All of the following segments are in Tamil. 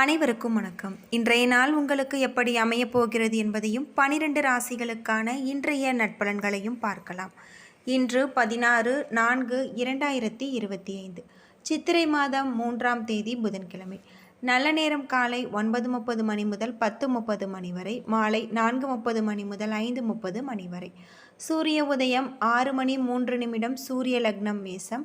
அனைவருக்கும் வணக்கம். இன்றைய நாள் உங்களுக்கு எப்படி அமையப் போகிறது என்பதையும் பனிரெண்டு ராசிகளுக்கான இன்றைய நட்பலன்களையும் பார்க்கலாம். இன்று பதினாறு நான்கு இரண்டாயிரத்தி இருபத்தி ஐந்து. சித்திரை மாதம் மூன்றாம் தேதி புதன்கிழமை. நல்ல நேரம் காலை ஒன்பது முப்பது மணி முதல் பத்து முப்பது மணி வரை மாலை நான்கு முப்பது மணி முதல் ஐந்து முப்பது மணி வரை. சூரிய உதயம் ஆறு மணி மூன்று நிமிடம் சூரிய லக்னம் மேசம்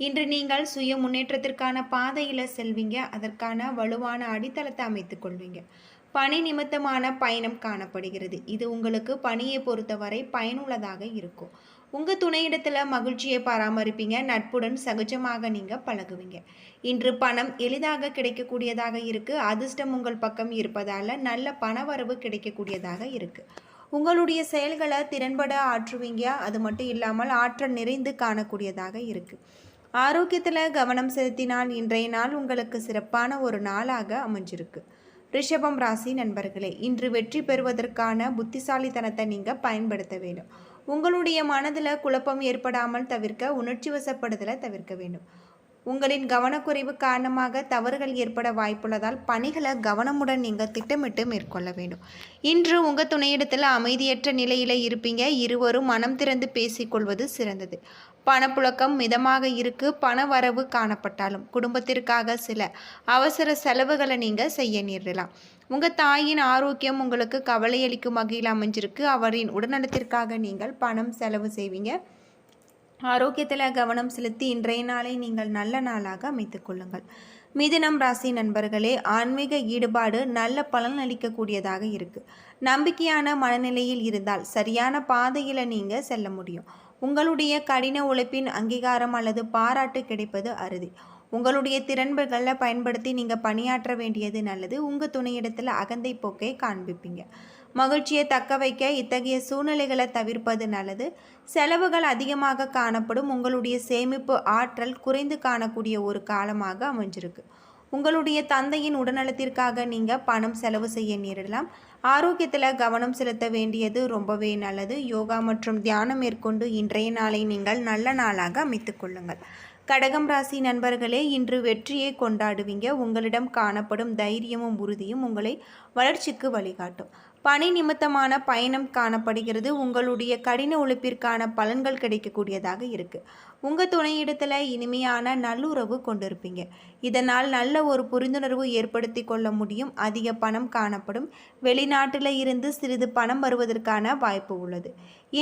இன்று நீங்கள் சுய முன்னேற்றத்திற்கான பாதையில் செல்வீங்க. அதற்கான வலுவான அடித்தளத்தை அமைத்துக் கொள்வீங்க. பணி நிமித்தமான பயணம் காணப்படுகிறது. இது உங்களுக்கு பணியை பொறுத்தவரை பயனுள்ளதாக இருக்கும். உங்கள் துணையிடத்தில் மகிழ்ச்சியை பராமரிப்பீங்க. நட்புடன் சகஜமாக நீங்கள் பழகுவீங்க. இன்று பணம் எளிதாக கிடைக்கக்கூடியதாக இருக்குது அதிர்ஷ்டம் உங்கள் பக்கம் இருப்பதால் நல்ல பணவரவு கிடைக்கக்கூடியதாக இருக்குது உங்களுடைய செயல்களை திறன்பட ஆற்றுவீங்க. அது மட்டும் இல்லாமல் ஆற்றல் நிறைந்து காணக்கூடியதாக இருக்குது ஆரோக்கியத்தில் கவனம் செலுத்தினால் இன்றைய நாள் உங்களுக்கு சிறப்பான ஒரு நாளாக அமைஞ்சிருக்கு. ரிஷபம் ராசி நண்பர்களே இன்று வெற்றி பெறுவதற்கான புத்திசாலித்தனத்தை நீங்கள் பயன்படுத்த வேண்டும். உங்களுடைய மனதில் குழப்பம் ஏற்படாமல் தவிர்க்க உணர்ச்சி வசப்படுதலை தவிர்க்க வேண்டும். உங்களின் கவனக்குறைவு காரணமாக தவறுகள் ஏற்பட வாய்ப்புள்ளதால் பணிகளை கவனமுடன் நீங்கள் திட்டமிட்டு மேற்கொள்ள வேண்டும். இன்று உங்கள் துணையிடத்தில் அமைதியற்ற நிலையில் இருப்பீங்க. இருவரும் மனம் திறந்து பேசிக்கொள்வது சிறந்தது. பணப்புழக்கம் மிதமாக இருக்கு. பண வரவு காணப்பட்டாலும் குடும்பத்திற்காக சில அவசர செலவுகளை நீங்கள் செய்ய நேரிடலாம். உங்கள் தாயின் ஆரோக்கியம் உங்களுக்கு கவலையளிக்கும் வகையில் அமைஞ்சிருக்கு. அவரின் உடல்நலத்திற்காக நீங்கள் பணம் செலவு செய்வீங்க. ஆரோக்கியத்தில் கவனம் செலுத்தி இன்றைய நாளை நீங்கள் நல்ல நாளாக அமைத்துக் கொள்ளுங்கள். மிதுனம் ராசி நண்பர்களே ஆன்மீக ஈடுபாடு நல்ல பலன் அளிக்கக்கூடியதாக இருக்குது நம்பிக்கையான மனநிலையில் இருந்தால் சரியான பாதையில் நீங்கள் செல்ல முடியும். உங்களுடைய கடின உழைப்பின் அங்கீகாரம் அல்லது பாராட்டு கிடைப்பது அறுதி உங்களுடைய திறன்களை பயன்படுத்தி நீங்கள் பணியாற்ற வேண்டியது நல்லது. உங்கள் துணையிடத்தில் அகந்தை போக்கை காண்பிப்பீங்க. மகிழ்ச்சியை தக்க வைக்க இத்தகைய சூழ்நிலைகளை தவிர்ப்பது நல்லது. செலவுகள் அதிகமாக காணப்படும். உங்களுடைய சேமிப்பு ஆற்றல் குறைந்து காணக்கூடிய ஒரு காலமாக அமைஞ்சிருக்கு. உங்களுடைய தந்தையின் உடல்நலத்திற்காக நீங்கள் பணம் செலவு செய்ய நேரிடலாம். ஆரோக்கியத்தில் கவனம் செலுத்த வேண்டியது ரொம்பவே நல்லது. யோகா மற்றும் தியானம் மேற்கொண்டு இன்றைய நாளை நீங்கள் நல்ல நாளாக அமைத்துக் கொள்ளுங்கள். கடகம் ராசி நண்பர்களே இன்று வெற்றியை கொண்டாடுவீங்க. உங்களிடம் காணப்படும் தைரியமும் உறுதியும் உங்களை வளர்ச்சிக்கு வழிகாட்டும். பணி நிமித்தமான பயணம் காணப்படுகிறது. உங்களுடைய கடின உழைப்பிற்கான பலன்கள் கிடைக்கக்கூடியதாக இருக்குது உங்கள் துணையிடத்தில் இனிமையான நல்லுறவு கொண்டிருப்பீங்க. இதனால் நல்ல ஒரு புரிந்துணர்வு ஏற்படுத்தி கொள்ள முடியும். அதிக பணம் காணப்படும். வெளிநாட்டில் இருந்து சிறிது பணம் வருவதற்கான வாய்ப்பு உள்ளது.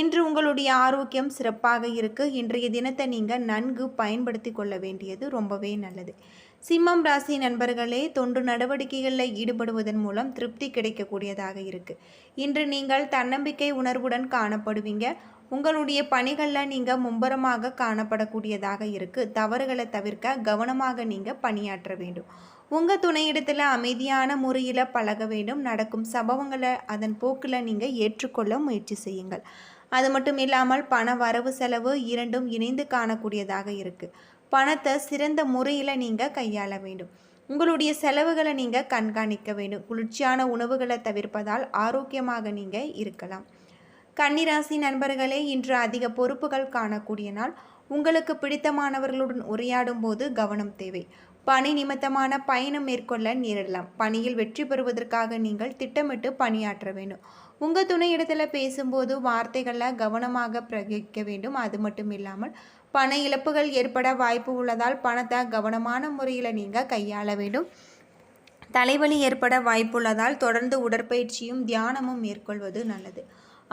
இன்று உங்களுடைய ஆரோக்கியம் சிறப்பாக இருக்குது இன்றைய தினத்தை நீங்கள் நன்கு பயன்படுத்தி கொள்ள வேண்டியது ரொம்பவே நல்லது. சிம்மம் ராசி நண்பர்களே தொண்டு நடவடிக்கைகளில் ஈடுபடுவதன் மூலம் திருப்தி கிடைக்கக்கூடியதாக இருக்கு. இன்று நீங்கள் தன்னம்பிக்கை உணர்வுடன் காணப்படுவீங்க. உங்களுடைய பணிகளில் நீங்கள் மும்பரமாக காணப்படக்கூடியதாக இருக்குது தவறுகளை தவிர்க்க கவனமாக நீங்கள் பணியாற்ற வேண்டும். உங்கள் துணையிடத்தில் அமைதியான முறையில் பழக வேண்டும். நடக்கும் சம்பவங்களை அதன் போக்கில் நீங்கள் ஏற்றுக்கொள்ள முயற்சி செய்யுங்கள். அது மட்டும் இல்லாமல் பண வரவு செலவு இரண்டும் இணைந்து காணக்கூடியதாக இருக்குது பணத்தை சிறந்த முறையில் நீங்கள் கையாள வேண்டும். உங்களுடைய செலவுகளை நீங்கள் கண்காணிக்க வேண்டும். குளிர்ச்சியான உணவுகளை தவிர்ப்பதால் ஆரோக்கியமாக நீங்கள் இருக்கலாம். கன்னிராசி நண்பர்களே இன்று அதிக பொறுப்புகள் காணக்கூடிய நாள். உங்களுக்கு பிடித்தமானவர்களுடன் உரையாடும் போது கவனம் தேவை. பணி நிமித்தமான பயணம் மேற்கொள்ள நேரிடலாம். பணியில் வெற்றி பெறுவதற்காக நீங்கள் திட்டமிட்டு பணியாற்ற வேண்டும். உங்கள் துணை இடத்துல பேசும்போது வார்த்தைகளில் கவனமாக பிரயோகிக்க வேண்டும். அது மட்டும் இல்லாமல் பண இழப்புகள் ஏற்பட வாய்ப்பு உள்ளதால் பணத்தை கவனமான முறையில் நீங்கள் கையாள வேண்டும். தலைவலி ஏற்பட வாய்ப்புள்ளதால் தொடர்ந்து உடற்பயிற்சியும் தியானமும் மேற்கொள்வது நல்லது.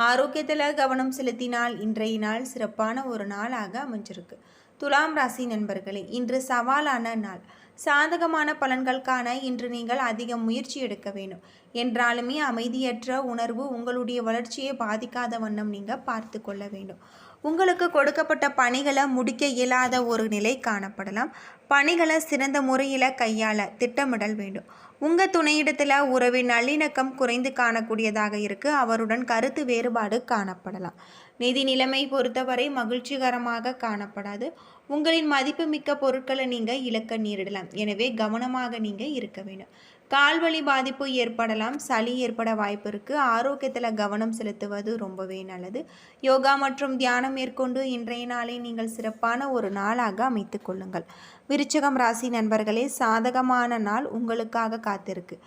ஆரோக்கியத்தில் கவனம் செலுத்தினால் இன்றைய நாள் சிறப்பான ஒரு நாளாக அமைஞ்சிருக்கு. துலாம் ராசி நண்பர்களே இன்று சவாலான நாள். சாதகமான பலன்கள் காண இன்று நீங்கள் அதிக முயற்சி எடுக்க வேண்டும். என்றாலுமே அமைதியற்ற உணர்வு உங்களுடைய வளர்ச்சியை பாதிக்காத வண்ணம் நீங்கள் பார்த்து கொள்ள வேண்டும். உங்களுக்கு கொடுக்கப்பட்ட பணிகளை முடிக்க இயலாத ஒரு நிலை காணப்படலாம். பணிகளை சிறந்த முறையில் கையாள திட்டமிடல் வேண்டும். உங்கள் துணையிடத்தில் உறவின் நல்லிணக்கம் குறைந்து காணக்கூடியதாக இருக்குது அவருடன் கருத்து வேறுபாடு காணப்படலாம். நிதி நிலைமை பொறுத்தவரை மகிழ்ச்சிகரமாக காணப்படாது. உங்களின் மதிப்புமிக்க பொருட்களை நீங்கள் இழக்க நேரிடலாம். எனவே கவனமாக நீங்கள் இருக்க வேண்டும். கால்வழி பாதிப்பு ஏற்படலாம் சளி ஏற்பட வாய்ப்பு இருக்குது ஆரோக்கியத்தில் கவனம் செலுத்துவது ரொம்பவே நல்லது. யோகா மற்றும் தியானம் மேற்கொண்டு இன்றைய நாளை நீங்கள் சிறப்பான ஒரு நாளாக அமைத்து கொள்ளுங்கள். விருச்சகம் ராசி நண்பர்களே சாதகமான நாள் உங்களுக்காக காத்திருக்கு.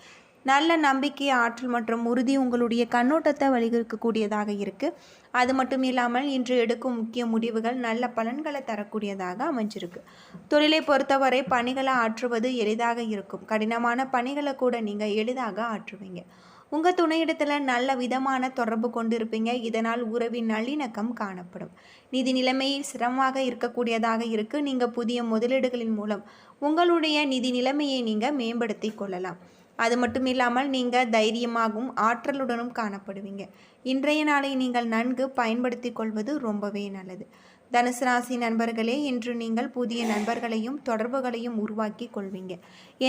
நல்ல நம்பிக்கை ஆற்றல் மற்றும் உறுதி உங்களுடைய கண்ணோட்டத்தை வழிகொடுக்கக்கூடியதாக இருக்குது அது மட்டும் இல்லாமல் இன்று எடுக்கும் முக்கிய முடிவுகள் நல்ல பலன்களை தரக்கூடியதாக அமைஞ்சிருக்கு. தொழிலை பொறுத்தவரை பணிகளை ஆற்றுவது எளிதாக இருக்கும். கடினமான பணிகளை கூட நீங்கள் எளிதாக ஆற்றுவீங்க. உங்கள் துணையிடத்தில் நல்ல விதமான தொடர்பு கொண்டிருப்பீங்க. இதனால் உறவின் நல்லிணக்கம் காணப்படும். நிதி நிலைமையில் சிரமமாக இருக்கக்கூடியதாக இருக்குது நீங்கள் புதிய முதலீடுகளின் மூலம் உங்களுடைய நிதி நிலைமையை நீங்கள் மேம்படுத்தி கொள்ளலாம். அது மட்டும் இல்லாமல் நீங்கள் தைரியமாகவும் ஆற்றலுடனும் காணப்படுவீங்க. இன்றைய நாளை நீங்கள் நன்கு பயன்படுத்தி கொள்வது ரொம்பவே நல்லது. தனுசு ராசி நண்பர்களே இன்று நீங்கள் புதிய நண்பர்களையும் தொடர்புகளையும் உருவாக்கி கொள்வீங்க.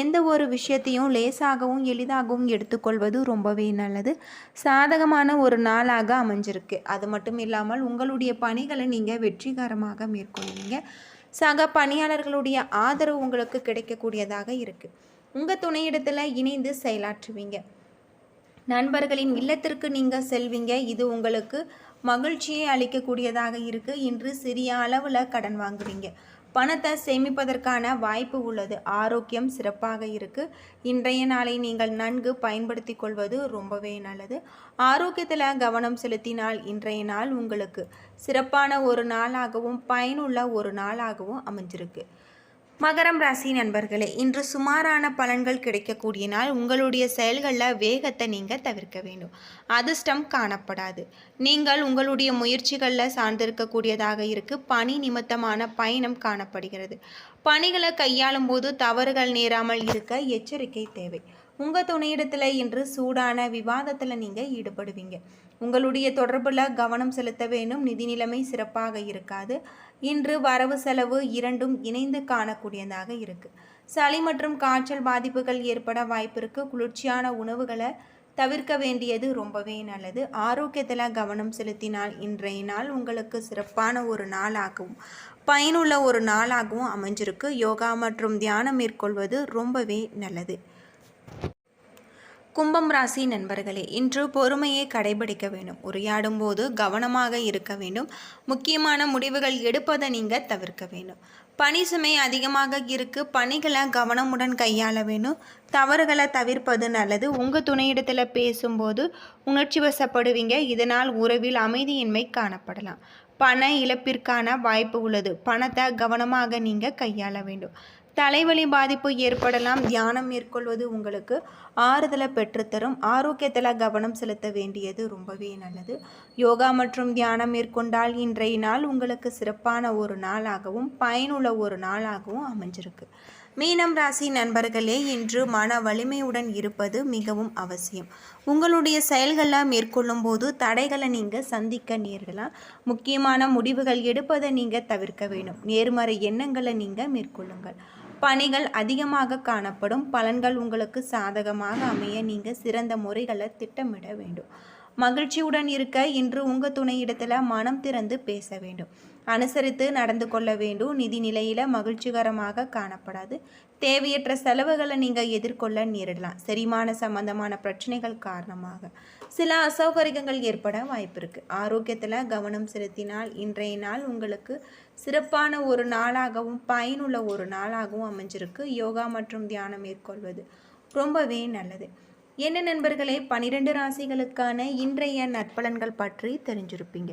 எந்த ஒரு விஷயத்தையும் லேசாகவும் எளிதாகவும் எடுத்துக்கொள்வது ரொம்பவே நல்லது. சாதகமான ஒரு நாளாக அமைஞ்சிருக்கு. அது மட்டும் இல்லாமல் உங்களுடைய பணிகளை நீங்கள் வெற்றிகரமாக மேற்கொள்வீங்க. சக பணியாளர்களுடைய ஆதரவு உங்களுக்கு கிடைக்கக்கூடியதாக இருக்குது உங்கள் துணையிடத்தில் இணைந்து செயலாற்றுவீங்க. நண்பர்களின் இல்லத்திற்கு நீங்கள் செல்வீங்க. இது உங்களுக்கு மகிழ்ச்சியை அளிக்கக்கூடியதாக இருக்குது இன்று சிறிய அளவில் கடன் வாங்குவீங்க. பணத்தை சேமிப்பதற்கான வாய்ப்பு உள்ளது. ஆரோக்கியம் சிறப்பாக இருக்குது இன்றைய நாளை நீங்கள் நன்கு பயன்படுத்தி கொள்வது ரொம்பவே நல்லது. ஆரோக்கியத்தில் கவனம் செலுத்தினால் இன்றைய நாள் உங்களுக்கு சிறப்பான ஒரு நாளாகவும் பயனுள்ள ஒரு நாளாகவும் அமைஞ்சிருக்கு. மகரம் ராசி நண்பர்களே இன்று சுமாரான பலன்கள் கிடைக்கக்கூடிய நாள். உங்களுடைய செயல்களில் வேகத்தை நீங்கள் தவிர்க்க வேண்டும். அதிர்ஷ்டம் காணப்படாது. நீங்கள் உங்களுடைய முயற்சிகளில் சார்ந்திருக்கக்கூடியதாக இருக்கு. பணி நிமித்தமான பயணம் காணப்படுகிறது. பணிகளை கையாளும் போது தவறுகள் நேராமல் இருக்க எச்சரிக்கை தேவை. உங்கள் துணையிடத்தில் இன்று சூடான விவாதத்தில் நீங்கள் ஈடுபடுவீங்க. உங்களுடைய தொடர்பில் கவனம் செலுத்த வேண்டும். நிதி நிலைமை சிறப்பாக இருக்காது. இன்று வரவு செலவு இரண்டும் இணைந்து காணக்கூடியதாக இருக்குது சளி மற்றும் காய்ச்சல் பாதிப்புகள் ஏற்பட வாய்ப்பிற்கு குளிர்ச்சியான உணவுகளை தவிர்க்க வேண்டியது ரொம்பவே நல்லது. ஆரோக்கியத்தில் கவனம் செலுத்தினால் இன்றைய நாள் உங்களுக்கு சிறப்பான ஒரு நாளாகவும் பயனுள்ள ஒரு நாளாகவும் அமைஞ்சிருக்கு. யோகா மற்றும் தியானம் மேற்கொள்வது ரொம்பவே நல்லது. கும்பம் ராசி நண்பர்களே இன்று பொறுமையை கடைபிடிக்க வேண்டும். உரையாடும் போது கவனமாக இருக்க வேண்டும். முக்கியமான முடிவுகள் எடுப்பதை நீங்கள் தவிர்க்க வேண்டும். பணி சுமை அதிகமாக இருக்கு. பணிகளை கவனமுடன் கையாள வேணும் தவறுகளை தவிர்ப்பது நல்லது. உங்கள் துணையிடத்தில் பேசும்போது உணர்ச்சி வசப்படுவீங்க. இதனால் உறவில் அமைதியின்மை காணப்படலாம். பண இழப்பிற்கான வாய்ப்பு உள்ளது. பணத்தை கவனமாக நீங்கள் கையாள வேண்டும். தலைவலி பாதிப்பு ஏற்படலாம் தியானம் மேற்கொள்வது உங்களுக்கு ஆறுதலை பெற்றுத்தரும். ஆரோக்கியத்தில் கவனம் செலுத்த வேண்டியது ரொம்பவே நல்லது. யோகா மற்றும் தியானம் மேற்கொண்டால் இன்றைய நாள் உங்களுக்கு சிறப்பான ஒரு நாளாகவும் பயனுள்ள ஒரு நாளாகவும் அமைஞ்சிருக்கு. மீனம் ராசி நண்பர்களே இன்று மன வலிமையுடன் இருப்பது மிகவும் அவசியம். உங்களுடைய செயல்களை மேற்கொள்ளும் போது தடைகளை நீங்கள் சந்திக்க நேரலாம் முக்கியமான முடிவுகள் எடுப்பதை நீங்கள் தவிர்க்க வேண்டும். நேர்மறை எண்ணங்களை நீங்கள் மேற்கொள்ளுங்கள். பணிகள் அதிகமாக காணப்படும். பலன்கள் உங்களுக்கு சாதகமாக அமைய நீங்கள் சிறந்த முறைகளை திட்டமிட வேண்டும். மகிழ்ச்சியுடன் இருக்க இன்று உங்கள் துணையிடத்தில் மனம் திறந்து பேச வேண்டும். அனுசரித்து நடந்து கொள்ள வேண்டும். நிதி நிலையில் மகிழ்ச்சிகரமாக காணப்படாது. தேவையற்ற செலவுகளை நீங்கள் எதிர்கொள்ள நேரிடலாம். செரிமான சம்பந்தமான பிரச்சனைகள் காரணமாக. சில அசௌகரியங்கள் ஏற்பட வாய்ப்பு இருக்குது ஆரோக்கியத்தில் கவனம் செலுத்தினால் இன்றைய நாள் உங்களுக்கு சிறப்பான ஒரு நாளாகவும் பயனுள்ள ஒரு நாளாகவும் அமைஞ்சிருக்கு. யோகா மற்றும் தியானம் மேற்கொள்வது ரொம்பவே நல்லது. என்ன நண்பர்களே பனிரெண்டு ராசிகளுக்கான இன்றைய நற்பலன்கள் பற்றி தெரிஞ்சிருப்பீங்க.